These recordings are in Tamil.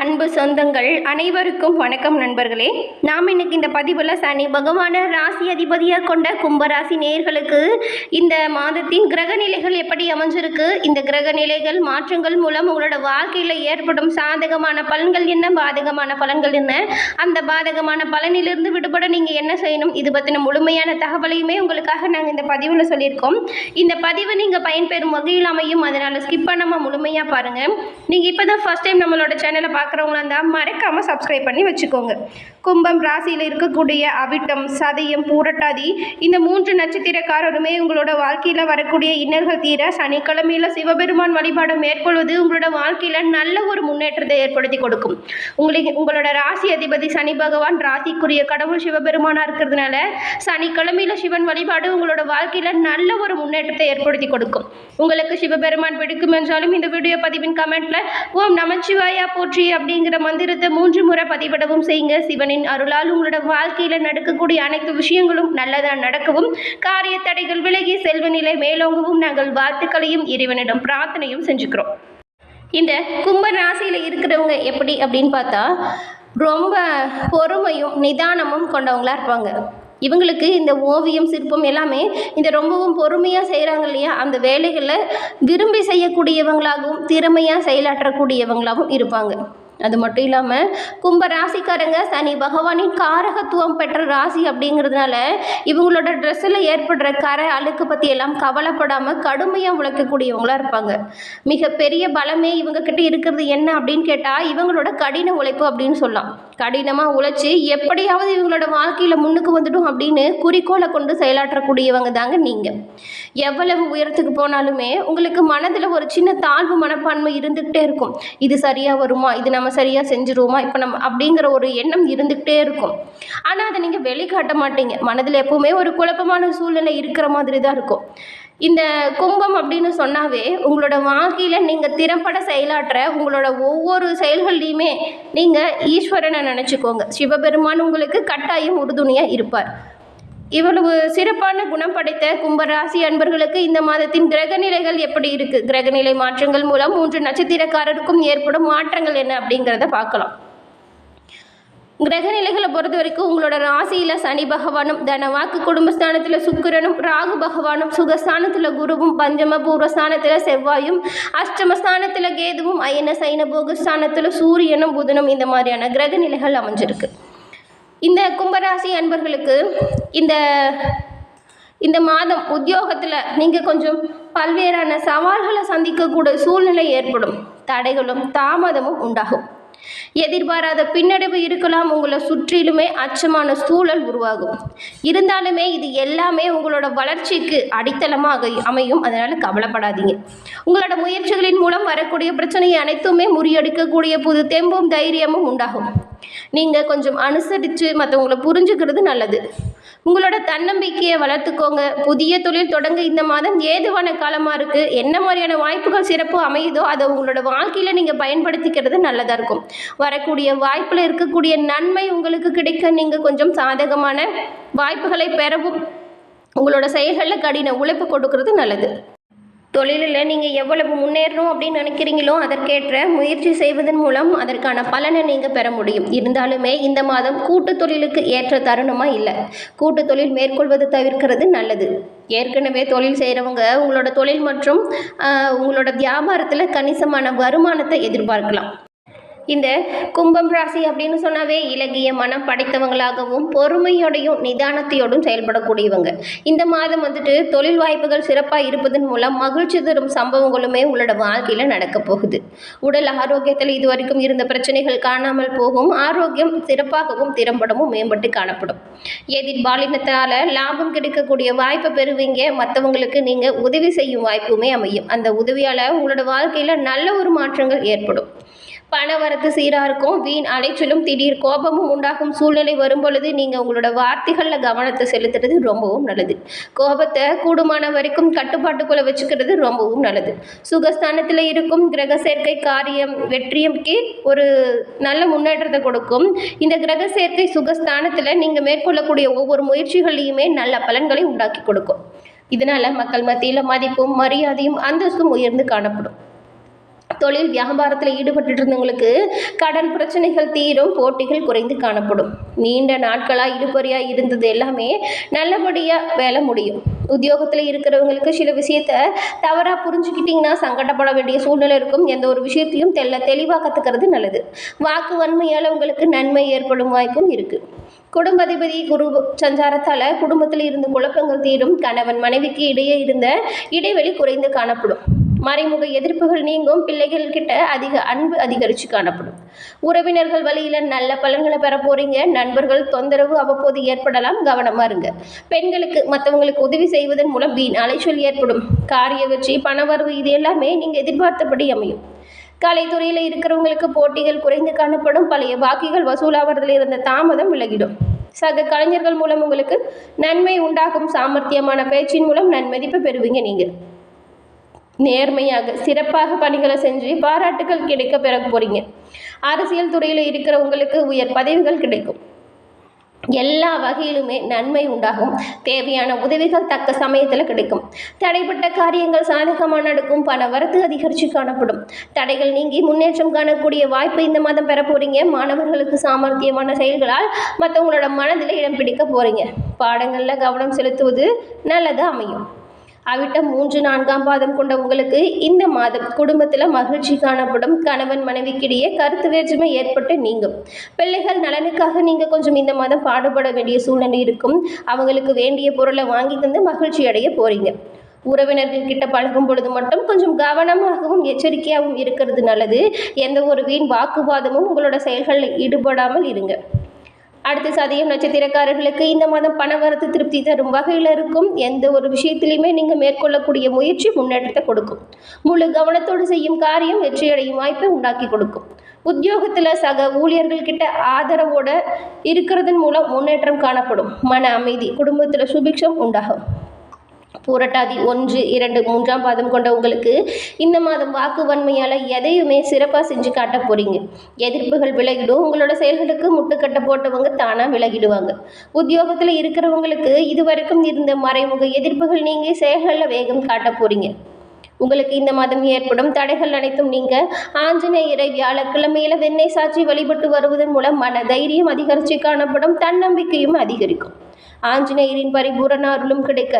அன்பு சொந்தங்கள் அனைவருக்கும் வணக்கம் நண்பர்களே. நாம் இன்னைக்கு இந்த பதிவில் சனி பகவான ராசி அதிபதியாக கொண்ட கும்பராசி நேர்களுக்கு இந்த மாதத்தின் கிரக நிலைகள் எப்படி அமைஞ்சிருக்கு? இந்த கிரக நிலைகள் மாற்றங்கள் மூலம் உங்களோட வாழ்க்கையில் ஏற்படும் சாதகமான பலன்கள் என்ன? பாதகமான பலன்கள் என்ன? அந்த பாதகமான பலனிலிருந்து விடுபட நீங்கள் என்ன செய்யணும்? இது பற்றின முழுமையான தகவலையுமே உங்களுக்காக நாங்கள் இந்த பதிவில் சொல்லியிருக்கோம். இந்த பதிவு நீங்கள் பயன்பெறும் வகையில் அமையும். அதனால் ஸ்கிப் பண்ணாமல் முழுமையாக பாருங்கள் நீங்கள் இப்போ தான் ஃபஸ்ட் டைம் நம்மளோட சேனலை பார்க்குறவங்களா இருந்தால் மறக்காமல் சப்ஸ்கிரைப் பண்ணி வச்சுக்கோங்க. கும்பம் ராசியில் இருக்கக்கூடிய அவிட்டம் சதயம் பூரட்டாதி இந்த மூன்று நட்சத்திரக்காரருமே உங்களோட வாழ்க்கையில் வரக்கூடிய இன்னல்கள் தீர சனிக்கிழமையில் சிவபெருமான் வழிபாடு மேற்கொள்வது உங்களோட வாழ்க்கையில் நல்ல ஒரு முன்னேற்றத்தை ஏற்படுத்தி கொடுக்கும். உங்களுக்கு உங்களோட ராசி அதிபதி சனி பகவான் ராசிக்குரிய கடவுள் சிவபெருமானாக இருக்கிறதுனால சனிக்கிழமையில் சிவன் வழிபாடு உங்களோட வாழ்க்கையில் நல்ல ஒரு முன்னேற்றத்தை ஏற்படுத்தி கொடுக்கும். உங்களுக்கு சிவபெருமான் பிடிக்கும் என்றாலும் இந்த வீடியோ பதிவின் கமெண்ட்ல ஓம் நமச்சிவாயா போற்றி. அப்படிங்கிற மந்திரத்தை மூன்று முறை பதிவிடவும் செய்யுங்க. சிவனின் அருளால் உங்களோட வாழ்க்கையில் நடக்கக்கூடிய அனைத்து விஷயங்களும் நல்லதா நடக்கவும் காரிய தடைகள் விலகி செல்வ நிலை மேலோங்கவும் நாங்கள் வாழ்த்துக்களையும் இறைவனிடம் பிரார்த்தனையும் செஞ்சுக்கிறோம். இந்த கும்ப ராசியில் இருக்கிறவங்க எப்படி அப்படின்னு பார்த்தா ரொம்ப பொறுமையும் நிதானமும் கொண்டவங்களா இருப்பாங்க. இவங்களுக்கு இந்த ஓவியம் சிற்பம் எல்லாமே இந்த ரொம்பவும் பொறுமையாக செய்கிறாங்க இல்லையா? அந்த வேலைகளை விரும்பி செய்யக்கூடியவங்களாகவும் திறமையாக செயலாற்றக்கூடியவங்களாகவும் இருப்பாங்க. அது மட்டும் இல்லாமல் கும்ப ராசிக்காரங்க சனி பகவானின் காரகத்துவம் பெற்ற ராசி அப்படிங்கிறதுனால இவங்களோட ட்ரெஸ்ஸில் ஏற்படுற கரை அழுக்கு பற்றி எல்லாம் கவலைப்படாமல் கடுமையாக உழைக்கக்கூடியவங்களா இருப்பாங்க. மிகப்பெரிய பலமே இவங்க கிட்ட இருக்கிறது என்ன அப்படின்னு கேட்டால் இவங்களோட கடின உழைப்பு அப்படின்னு சொல்லலாம். கடினமாக உழைச்சி எப்படியாவது இவங்களோட வாழ்க்கையில் முன்னுக்கு வந்துடும் அப்படின்னு குறிக்கோளை கொண்டு செயலாற்றக்கூடியவங்க தாங்க நீங்கள் எவ்வளவு உயரத்துக்கு போனாலுமே உங்களுக்கு மனதில் ஒரு சின்ன தாழ்வு மனப்பான்மை இருந்துக்கிட்டே இருக்கும். இது சரியாக வருமா? இது நம்ம சரியாக செஞ்சுருவோமா? இப்போ நம்ம அப்படிங்கிற ஒரு எண்ணம் இருந்துக்கிட்டே இருக்கும். ஆனால் அதை நீங்கள் வெளிக்காட்ட மாட்டீங்க. மனதில் எப்போவுமே ஒரு குழப்பமான சூழ்நிலை இருக்கிற மாதிரி தான் இருக்கும். இந்த கும்பம் அப்படின்னு சொன்னாவே உங்களோட வாழ்க்கையில் நீங்கள் திறம்பட செயலாற்ற உங்களோட ஒவ்வொரு செயல்கள்லையுமே நீங்கள் ஈஸ்வரனை நினச்சிக்கோங்க. சிவபெருமான் உங்களுக்கு கட்டாயம் உறுதுணையாக இருப்பார். இவ்வளவு சிறப்பான குணம் படைத்த கும்பராசி அன்பர்களுக்கு இந்த மாதத்தின் கிரகநிலைகள் எப்படி இருக்கு? கிரகநிலை மாற்றங்கள் மூலம் மூன்று நட்சத்திரக்காரருக்கும் ஏற்படும் மாற்றங்கள் என்ன அப்படிங்கிறத பார்க்கலாம். கிரகநிலைகளை பொறுத்த வரைக்கும் உங்களோட ராசியில் சனி பகவானும் தனவாக்கு குடும்பஸ்தானத்தில் சுக்கிரனும் ராகு பகவானும் சுகஸ்தானத்தில் குருவும் பஞ்சம பூர்வஸ்தானத்தில் செவ்வாயும் அஷ்டமஸ்தானத்தில் கேதுவும் அயன சைன போகஸ்தானத்தில் சூரியனும் புதனும் இந்த மாதிரியான கிரகநிலைகள் அமைஞ்சிருக்கு. இந்த கும்பராசி அன்பர்களுக்கு இந்த இந்த மாதம் உத்தியோகத்தில் நீங்கள் கொஞ்சம் பல்வேறான சவால்களை சந்திக்கக்கூடிய சூழ்நிலை ஏற்படும். தடைகளும் தாமதமும் உண்டாகும். எதிர்பாராத பின்னடைவு இருக்கலாம். உங்களை சுற்றிலுமே அச்சமான சூழல் உருவாகும். இருந்தாலுமே இது எல்லாமே உங்களோட வளர்ச்சிக்கு அடித்தளமாக அமையும். அதனால் கவலைப்படாதீங்க. உங்களோட முயற்சிகளின் மூலம் வரக்கூடிய பிரச்சனையை அனைத்துமே முறியடிக்கக்கூடிய புது தெம்பும் தைரியமும் உண்டாகும். நீங்கள் கொஞ்சம் அனுசரித்து மற்றவங்களை புரிஞ்சுக்கிறது நல்லது. உங்களோட தன்னம்பிக்கையை வளர்த்துக்கோங்க. புதிய தொழில் தொடங்க இந்த மாதம் ஏதுவான காலமாக இருக்குது என்ன மாதிரியான வாய்ப்புகள் சிறப்பு அமையுதோ அதை உங்களோட வாழ்க்கையில் நீங்கள் பயன்படுத்திக்கிறது நல்லதாக இருக்கும். வரக்கூடிய வாய்ப்பில் இருக்கக்கூடிய நன்மை உங்களுக்கு கிடைக்க நீங்கள் கொஞ்சம் சாதகமான வாய்ப்புகளை பெறவும் உங்களோட செயல்களில் கடின உழைப்பு கொடுக்கறது நல்லது. தொழிலில் நீங்கள் எவ்வளவு முன்னேறணும் அப்படின்னு நினைக்கிறீங்களோ அதற்கேற்ற முயற்சி செய்வதன் மூலம் அதற்கான பலனை நீங்கள் பெற முடியும். இருந்தாலுமே இந்த மாதம் கூட்டு தொழிலுக்கு ஏற்ற தருணமாக இல்லை. கூட்டு தொழில் மேற்கொள்வது தவிர்க்கிறது நல்லது. ஏற்கனவே தொழில் செய்கிறவங்க உங்களோட தொழில் மற்றும் உங்களோட வியாபாரத்தில் கணிசமான வருமானத்தை எதிர்பார்க்கலாம். இந்த கும்பம் ராசி அப்படின்னு சொன்னாவே இலகிய மனம் படைத்தவங்களாகவும் பொறுமையோடையும் நிதானத்தையோடும் செயல்படக்கூடியவங்க. இந்த மாதம் வந்துட்டு தொழில் வாய்ப்புகள் சிறப்பாக இருப்பதன் மூலம் மகிழ்ச்சி தரும் சம்பவங்களுமே உங்களோட வாழ்க்கையில் நடக்க போகுது. உடல் ஆரோக்கியத்தில் இதுவரைக்கும் இருந்த பிரச்சனைகள் காணாமல் போகும். ஆரோக்கியம் சிறப்பாகவும் திறம்படமும் மேம்பட்டு காணப்படும். எதிர்பாலினத்தால் லாபம் கிடைக்கக்கூடிய வாய்ப்பை பெறுவீங்க. மற்றவங்களுக்கு நீங்கள் உதவி செய்யும் வாய்ப்புமே அமையும். அந்த உதவியால் உங்களோட வாழ்க்கையில் நல்ல ஒரு மாற்றங்கள் ஏற்படும். பண வரத்து சீராக இருக்கும் வீண் அலைச்சலும் திடீர் கோபமும் உண்டாகும் சூழ்நிலை வரும் பொழுது நீங்கள் உங்களோட வார்த்தைகளில் கவனத்தை செலுத்துறது ரொம்பவும் நல்லது. கோபத்தை கூடுமான வரைக்கும் கட்டுப்பாட்டுக்குள்ளே வச்சுக்கிறது ரொம்பவும் நல்லது. சுகஸ்தானத்தில் இருக்கும் கிரக சேர்க்கை காரியம் வெற்றியம்க்கு ஒரு நல்ல முன்னேற்றத்தை கொடுக்கும். இந்த கிரக சேர்க்கை சுகஸ்தானத்தில் நீங்கள் மேற்கொள்ளக்கூடிய ஒவ்வொரு முயற்சிகளையுமே நல்ல பலன்களை உண்டாக்கி கொடுக்கும். இதனால் மக்கள் மத்தியில் மதிப்பும் மரியாதையும் அந்தஸ்தும் உயர்ந்து காணப்படும். தொழில் வியாபாரத்தில் ஈடுபட்டு இருந்தவங்களுக்கு கடன் பிரச்சனைகள் தீரும் போட்டிகள் குறைந்து காணப்படும். நீண்ட நாட்களாக இழுபறியாக இருந்தது எல்லாமே நல்லபடியாக வேலை முடியும். உத்தியோகத்தில் இருக்கிறவங்களுக்கு சில விஷயத்த தவறாக புரிஞ்சுக்கிட்டிங்கன்னா சங்கடப்பட வேண்டிய சூழ்நிலை இருக்கும். எந்த ஒரு விஷயத்தையும் தெல்ல தெளிவாக கற்றுக்கிறது நல்லது. வாக்கு வன்மையால் உங்களுக்கு நன்மை ஏற்படும் வாய்ப்பும் இருக்குது குடும்பாதிபதி குரு சஞ்சாரத்தால் குடும்பத்தில் இருந்த குழப்பங்கள் தீரும். கணவன் மனைவிக்கு இடையே இருந்த இடைவெளி குறைந்து காணப்படும். மறைமுக எதிர்ப்புகள் நீங்கும் பிள்ளைகள் கிட்ட அதிக அன்பு அதிகரித்து காணப்படும். உறவினர்கள் வழியில் நல்ல பலன்களை பெற போறீங்க. நண்பர்கள் தொந்தரவு அவ்வப்போது ஏற்படலாம். கவனமா இருங்க. பெண்களுக்கு மற்றவங்களுக்கு உதவி செய்வதன் மூலம் வீண் அலைச்சல் ஏற்படும். காரிய வெற்றி பணவரவு இது எல்லாமே நீங்கள் எதிர்பார்த்தபடி அமையும். கலைத்துறையில் இருக்கிறவங்களுக்கு போட்டிகள் குறைந்து காணப்படும். பழைய வாக்கிகள் வசூலாவதில் இருந்த தாமதம் விலகிடும். சக கலைஞர்கள் மூலம் உங்களுக்கு நன்மை உண்டாகும். சாமர்த்தியமான பேச்சின் மூலம் நன்மதிப்பு பெறுவீங்க நீங்கள் நேர்மையாக சிறப்பாக பணிகளை செஞ்சு பாராட்டுகள் கிடைக்க பெற போறீங்க. அரசியல் துறையில் இருக்கிறவங்களுக்கு உயர் பதவிகள் கிடைக்கும். எல்லா வகையிலுமே நன்மை உண்டாகும். தேவையான உதவிகள் தக்க சமயத்தில் கிடைக்கும். தடைப்பட்ட காரியங்கள் சாதகமாக நடக்கும். பண வரத்து அதிகரித்து காணப்படும். தடைகள் நீங்கி முன்னேற்றம் காணக்கூடிய வாய்ப்பை இந்த மாதம் பெற போகிறீங்க மாணவர்களுக்கு சாமர்த்தியமான செயல்களால் மற்றவங்களோட மனதில் இடம் பிடிக்க போகிறீங்க பாடங்களில் கவனம் செலுத்துவது நல்லது அமையும். அவிட்டம் மூன்று நான்காம் பாதம் கொண்ட உங்களுக்கு இந்த மாதம் குடும்பத்தில் மகிழ்ச்சி காணப்படும். கணவன் மனைவிக்கிடையே கருத்து வேற்றுமை ஏற்பட்டு நீங்கும். பிள்ளைகள் நலனுக்காக நீங்கள் கொஞ்சம் இந்த மாதம் பாடுபட வேண்டிய சூழ்நிலை இருக்கும். அவங்களுக்கு வேண்டிய பொருளை வாங்கி தந்து மகிழ்ச்சி அடைய போகிறீங்க உறவினர்கள் கிட்ட பழகும் பொழுது மட்டும் கொஞ்சம் கவனமாகவும் எச்சரிக்கையாகவும் இருக்கிறது நல்லது. எந்த ஒரு வீண் வாக்குவாதமும் உங்களோட செயல்களில் ஈடுபடாமல் இருங்க. அடுத்து சதயம் நட்சத்திரக்காரர்களுக்கு இந்த மாதம் பணவரத்து திருப்தி தரும் வகையில் இருக்கும். எந்த ஒரு விஷயத்திலையுமே நீங்கள் மேற்கொள்ளக்கூடிய முயற்சி முன்னேற்றத்தை கொடுக்கும். முழு கவனத்தோடு செய்யும் காரியம் வெற்றியடையும் வாய்ப்பை உண்டாக்கி கொடுக்கும். உத்தியோகத்தில் சக ஊழியர்கள்கிட்ட ஆதரவோடு இருக்கிறதன் மூலம் முன்னேற்றம் காணப்படும். மன அமைதி குடும்பத்தில் சுபிக்ஷம் உண்டாகும். பூரட்டாதி ஒன்று இரண்டு மூன்றாம் பாதம் கொண்ட உங்களுக்கு இந்த மாதம் வாக்கு வன்மையால் எதையுமே சிறப்பாக செஞ்சு காட்ட போறீங்க. எதிர்ப்புகள் விலகிடும். உங்களோட செயல்களுக்கு முட்டுக்கட்டை போட்டவங்க தானாக விலகிடுவாங்க. உத்தியோகத்தில் இருக்கிறவங்களுக்கு இதுவரைக்கும் இருந்த மறைமுக எதிர்ப்புகள் நீங்கள் செயல்களில் வேகம் காட்ட போறீங்க. உங்களுக்கு இந்த மாதம் ஏற்படும் தடைகள் அனைத்தும் நீங்க ஆஞ்சநேயரை வியாழக்கிழமையில வெண்ணெய் சாட்சி வழிபட்டு வருவதன் மூலம் மன தைரியம் அதிகரித்து காணப்படும். தன்னம்பிக்கையும் அதிகரிக்கும். ஆஞ்சநேயரின் பரிபூரண அருளும் கிடைக்க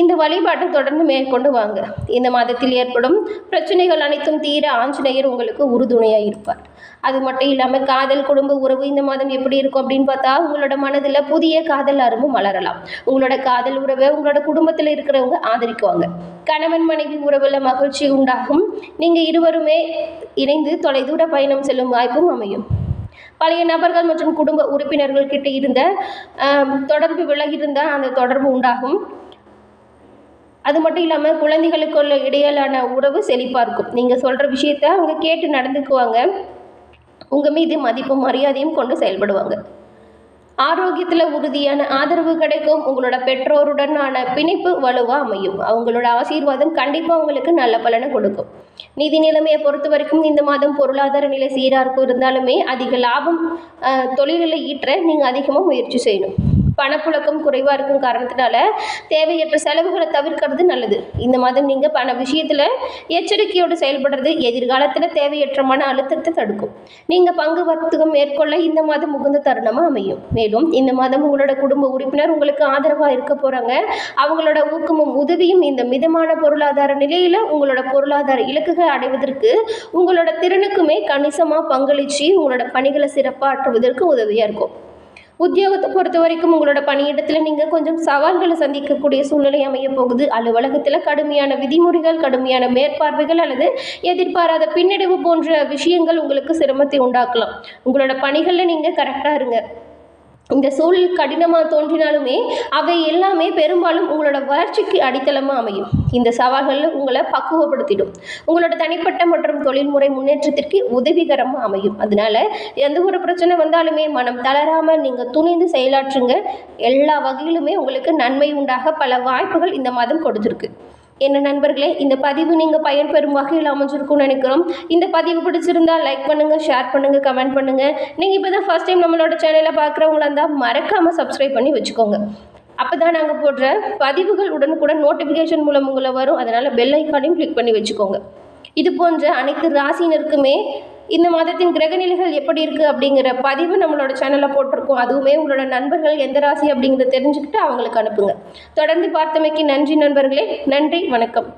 இந்த வழிபாட்டை தொடர்ந்து மேற்கொண்டு வாங்க. இந்த மாதத்தில் ஏற்படும் பிரச்சனைகள் அனைத்தும் தீர ஆஞ்சநேயர் உங்களுக்கு உறுதுணையாக இருப்பார். அது மட்டும் இல்லாமல் காதல் குடும்ப உறவு இந்த மாதம் எப்படி இருக்கும் அப்படின்னு பார்த்தா உங்களோட மனதில் புதிய காதல் அரும்பு மலரலாம். உங்களோட காதல் உறவை உங்களோட குடும்பத்தில் இருக்கிறவங்க ஆதரிக்குவாங்க. கணவன் மனைவி உறவில் மகிழ்ச்சி உண்டாகும். நீங்கள் இருவருமே இணைந்து தொலைதூர பயணம் செல்லும் வாய்ப்பும் அமையும். பழைய நபர்கள் மற்றும் குடும்ப உறுப்பினர்கள் கிட்ட இருந்த தொடர்பு விலகியிருந்தால் அந்த தொடர்பு உண்டாகும். அது மட்டும் இல்லாமல் குழந்தைகளுக்குள்ள இடையிலான உறவு செழிப்பாக இருக்கும். நீங்கள் சொல்கிற விஷயத்த அவங்க கேட்டு நடந்துக்குவாங்க. உங்கள் மீது மதிப்பும் மரியாதையும் கொண்டு செயல்படுவாங்க. ஆரோக்கியத்தில் உறுதியான ஆதரவு கிடைக்கும். உங்களோட பெற்றோருடனான பிணைப்பு வலுவாக அமையும். அவங்களோட ஆசீர்வாதம் கண்டிப்பாக உங்களுக்கு நல்ல பலனை கொடுக்கும். நிதி நிலைமையை பொறுத்த வரைக்கும் இந்த மாதம் பொருளாதார நிலை சீராக இருக்கும். இருந்தாலுமே அதிக லாபம் தொழிலில் ஈற்ற நீங்கள் அதிகமாக முயற்சி செய்யணும். பணப்புழக்கம் குறைவாக இருக்கும் காரணத்தினால தேவையற்ற செலவுகளை தவிர்க்கிறது நல்லது. இந்த மாதம் நீங்கள் பண விஷயத்தில் எச்சரிக்கையோடு செயல்படுறது எதிர்காலத்தில் தேவையற்ற மன அழுத்தத்தை தடுக்கும். நீங்கள் பங்கு வர்த்தகம் மேற்கொள்ள இந்த மாதம் உகந்த தருணமாக அமையும். மேலும் இந்த மாதம் உங்களோட குடும்ப உறுப்பினர் உங்களுக்கு ஆதரவாக இருக்க போகிறாங்க அவங்களோட ஊக்கமும் உதவியும் இந்த மிதமான பொருளாதார நிலையில் உங்களோட பொருளாதார இலக்குகளை அடைவதற்கு உங்களோட திறனுக்குமே கணிசமாக பங்களித்து உங்களோட பணிகளை சிறப்பாற்றுவதற்கு உதவியாக இருக்கும். உத்தியோகத்தை பொறுத்த வரைக்கும் உங்களோட பணியிடத்தில் நீங்கள் கொஞ்சம் சவால்களை சந்திக்கக்கூடிய சூழ்நிலை அமைய போகுது. அலுவலகத்தில் கடுமையான விதிமுறைகள் கடுமையான மேற்பார்வைகள் அல்லது எதிர்பாராத பின்னடைவு போன்ற விஷயங்கள் உங்களுக்கு சிரமத்தை உண்டாக்கலாம். உங்களோட பணிகளில் நீங்கள் கரெக்டாக இருங்க. இந்த சூழல் கடினமாக தோன்றினாலுமே அவை எல்லாமே பெரும்பாலும் உங்களோட வளர்ச்சிக்கு அடித்தளமாக அமையும். இந்த சவால்கள் உங்களை பக்குவப்படுத்திடும். உங்களோட தனிப்பட்ட மற்றும் தொழில்முறை முன்னேற்றத்திற்கு உதவிகரமாக அமையும். அதனால எந்த ஒரு பிரச்சனை வந்தாலுமே மனம் தளராமல் நீங்கள் துணிந்து செயலாற்றுங்க. எல்லா வகையிலுமே உங்களுக்கு நன்மை உண்டாக பல வாய்ப்புகள் இந்த மாதம் கொடுத்துருக்கு. என்ன நண்பர்களே இந்த பதிவு நீங்கள் பயன்பெறும் வகையில் அமைஞ்சிருக்கும்னு நினைக்கிறோம். இந்த பதிவு பிடிச்சிருந்தா லைக் பண்ணுங்கள் ஷேர் பண்ணுங்கள் கமெண்ட் பண்ணுங்கள் நீங்கள் இப்போ தான் ஃபஸ்ட் டைம் நம்மளோட சேனலை பார்க்குறவங்களா இருந்தால் மறக்காமல் சப்ஸ்கிரைப் பண்ணி வச்சுக்கோங்க. அப்போ தான் நாங்கள் போடுற பதிவுகள் உடனுக்குடன் நோட்டிஃபிகேஷன் மூலம் உங்களை வரும். அதனால் பெல் ஐக்கானையும் கிளிக் பண்ணி வச்சுக்கோங்க. இது போன்ற அனைத்து ராசினருக்குமே இந்த மாதத்தின் கிரகநிலைகள் எப்படி இருக்குது அப்படிங்கிற பதிவு நம்மளோட சேனலில் போட்டிருக்கோம். அதுவுமே உங்களோட நண்பர்கள் எந்த ராசி அப்படிங்கிறத தெரிஞ்சுக்கிட்டு அவங்களுக்கு அனுப்புங்க. தொடர்ந்து பார்த்தமைக்கு நன்றி நண்பர்களே. நன்றி. வணக்கம்.